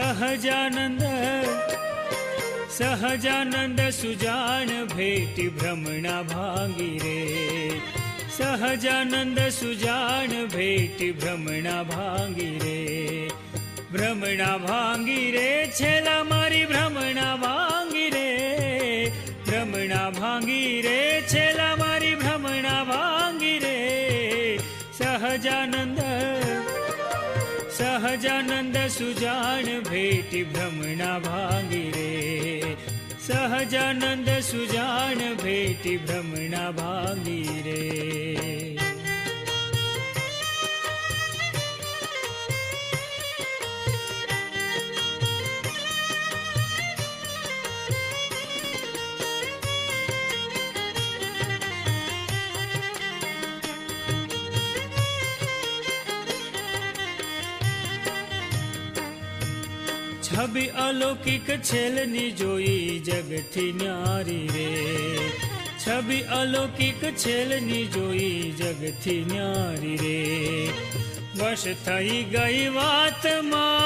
સહજાનંદ સહજાનંદ સુજાન ભેટી ભ્રમણા ભાંગી રે સહજાનંદ સુજાન ભેટી ભ્રમણા ભાંગી રે ભ્રમણા ભાંગી રે છેલા મારી ભ્રમણા ભાંગી રે ભ્રમણા ભાંગી રે છેલા મારી ભ્રમણા ભાંગી રે સહજાનંદ સહજાનંદ સુજાન ભેટી ભ્રમણા ભાંગી રે સહજાનંદ સુજાન ભેટી ભ્રમણા ભાંગી રે છબી અલૌકિક છેલની જોઈ જગથી ન્યારી રે. છબી અલૌકિક છેલની જોઈ જગથી ન્યારી રે. વશ થઈ ગઈ વાતમાં.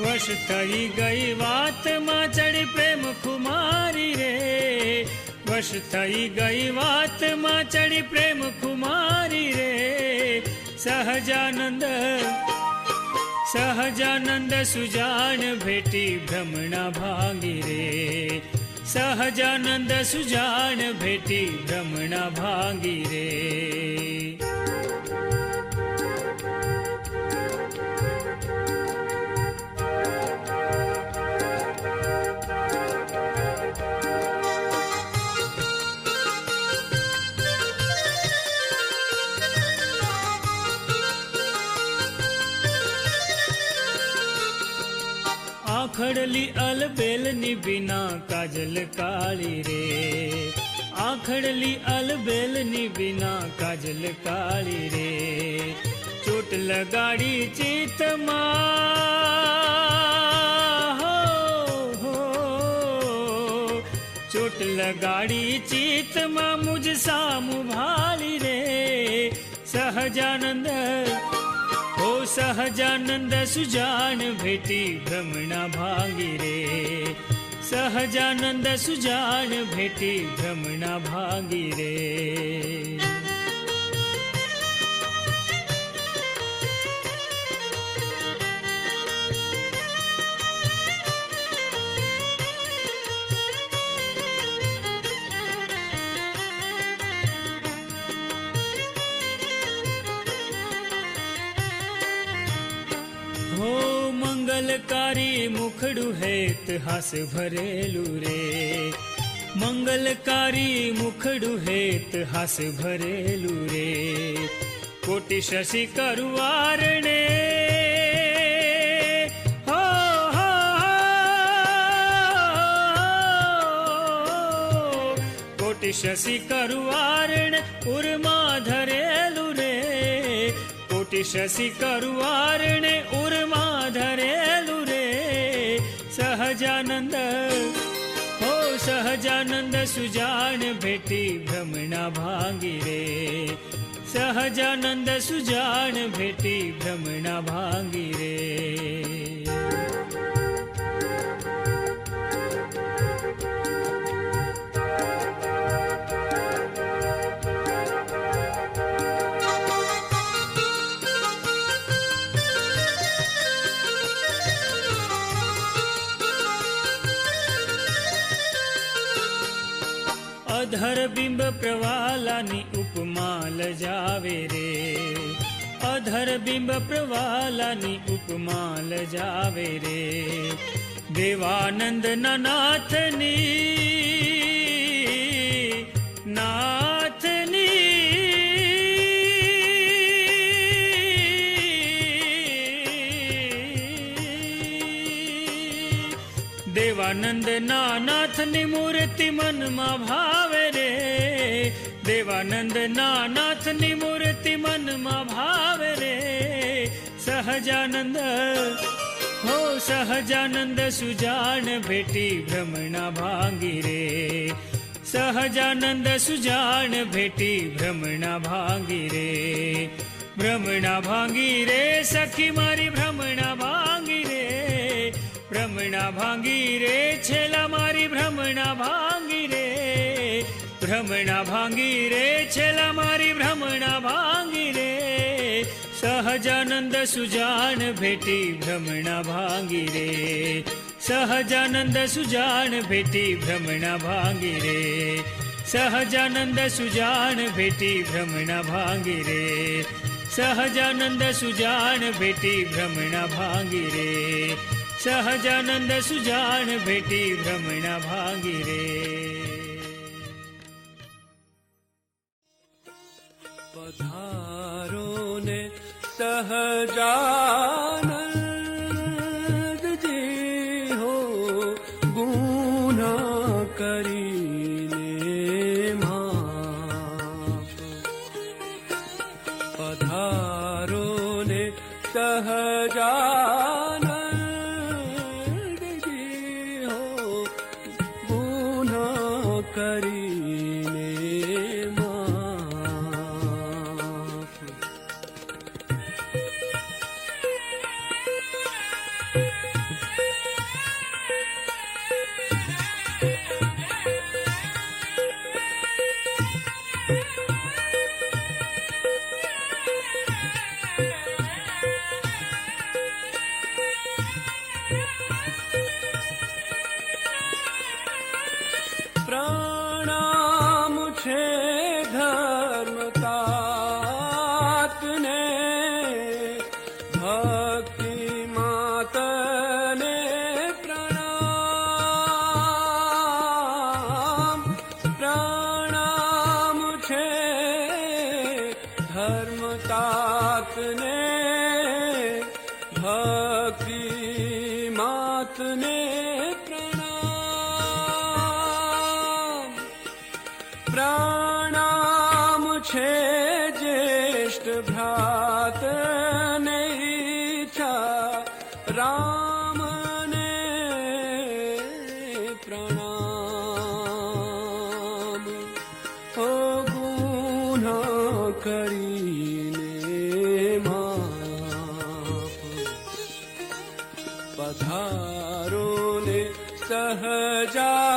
વશ થઈ ગઈ વાતમાં ચડી પ્રેમ ખુમારી રે. વશ થઈ ગઈ વાતમાં ચડી પ્રેમ ખુમારી રે સહજાનંદ સહજાનંદ સુજાણ ભેટી ભ્રમણા ભાંગી રે સહજાનંદ સુજાણ ભેટી ભ્રમણા ભાંગી રે આખડલી અલબેલની બિના કાજલ કાળી રે. આખડલી અલબેલની બિના કાજલ કાળી રે. ચોટ લગાડી ચિતમાં હો. ચોટ લગાડી ચિતમાં મુજ સામુ ભાળી રે. સહજાનંદ सहजानन्द सुजान सुजानेटी भ्रमणा भागीरे सहजानन्द सुजान सुजानेटी भ्रमणा भागीरे મંગલકારી મુખડું હેત હાસ ભરેલું રે મંગલકારી મુખડું હેત હાસ ભરેલું રે કોટી શશી કરવારણે. કોટી શશી કરવારણ ઉર્મા ધરેલું રે કોટી શશી કરવારણે ઉર્મા સહજાનંદ હો સહજાનંદ સુજાન ભેટી ભ્રમણા ભાંગી રે સહજાનંદ સુજાન ભેટી ભ્રમણા ભાંગી રે અધર બિંબ પ્રવાલાની ઉપમા લજાવે રે અધર બિંબ પ્રવાલાની ઉપમા લજાવે રે દેવાનંદ નાથની નાથની દેવાનંદ નાથની મૂર્તિ મનમાં ભાવે દેવાનંદ નાથની મૂર્તિ મનમાં ભાવ રે. સહજાનંદ, હો સહજાનંદ, સુજાન ભેટી ભ્રમણા ભાંગી રે. સહજાનંદ, સુજાન ભેટી ભ્રમણા ભાંગી રે. ભ્રમણા ભાંગી રે, સખી મારી ભ્રમણા ભાંગી રે. ભ્રમણા ભાંગી રે, છેલા મારી ભ્રમણા ભાંગી ભ્રમણા ભાંગી રે છેલા મારી ભ્રમણા ભાંગી રે સહજાનંદ સુજાન ભેટી ભ્રમણા ભાંગી રે સહજાનંદ સુજાન ભેટી ભ્રમણા ભાંગી રે સહજાનંદ સુજાન ભેટી ભ્રમણા ભાંગી રે સહજાનંદ સુજાન ભેટી ભ્રમણા ભાંગી રે સહજાનંદ સુજાન ભેટી ભ્રમણા ભાંગી રે तह जा जि हो गुणकरी मधारो ने तह जा हो गुण करि ગુના કરીને માફ પધારો ને સહજાનંદજી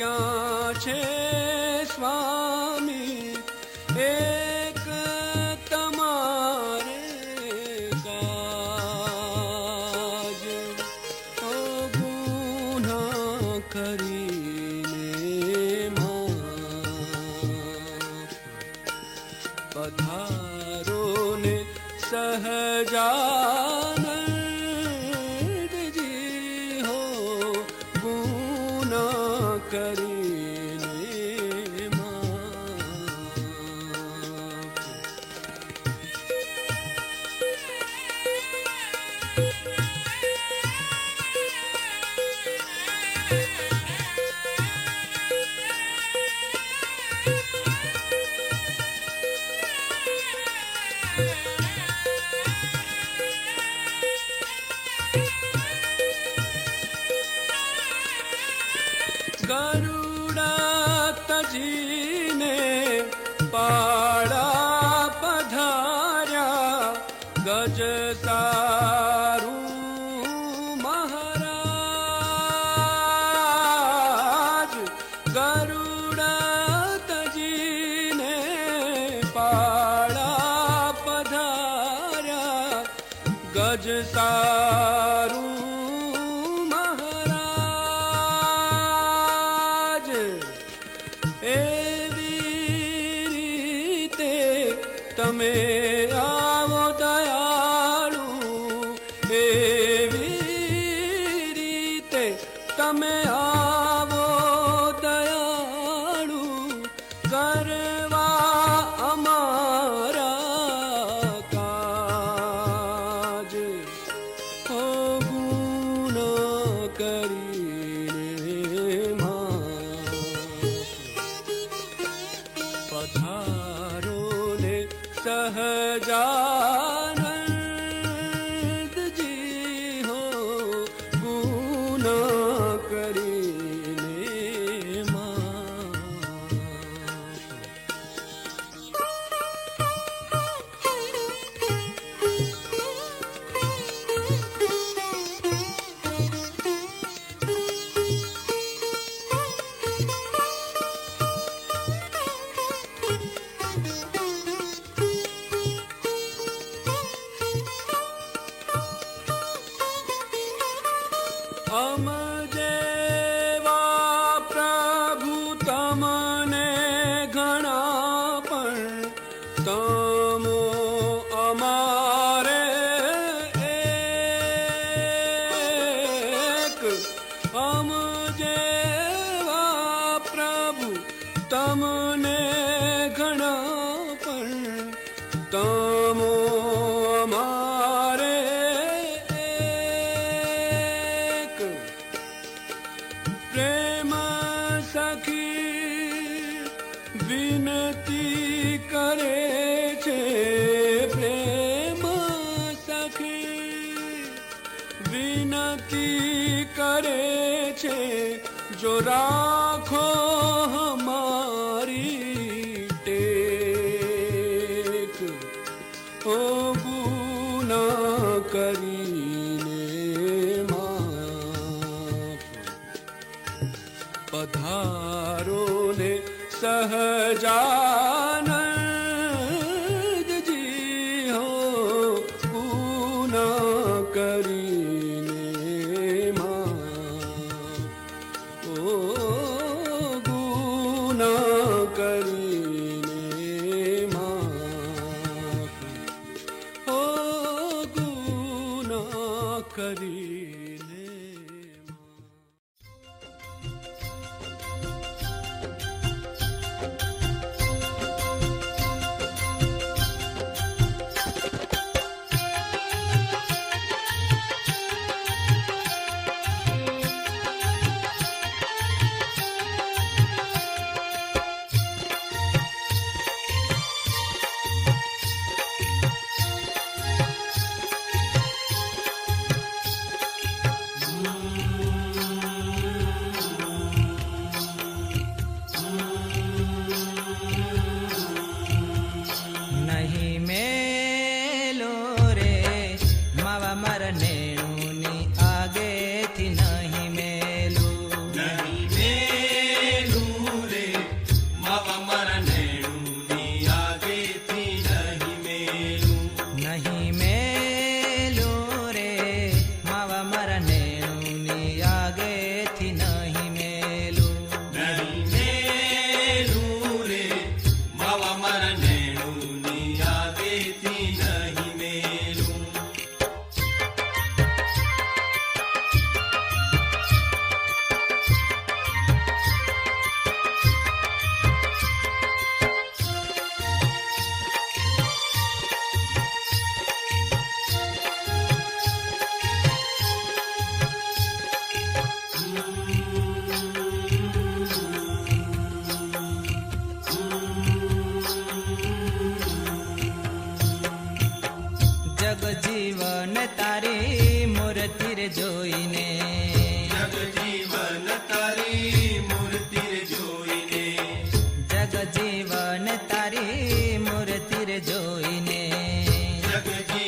کجا چشمان ਅਜ ਤਾਰੂ सहजा विनी करे राखो करी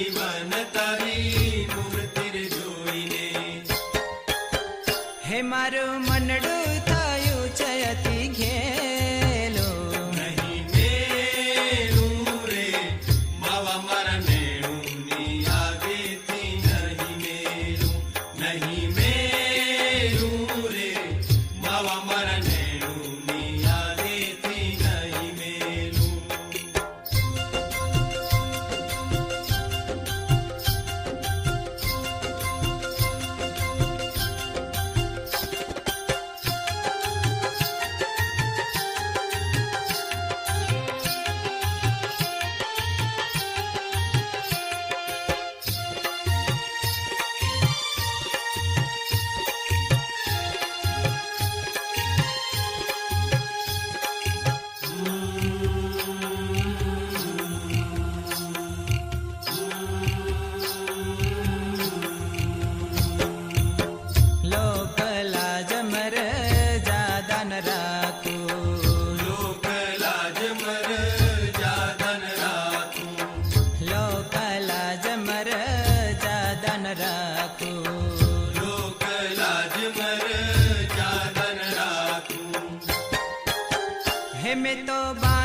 ಜೀವನದ મેં તો બાંધેલા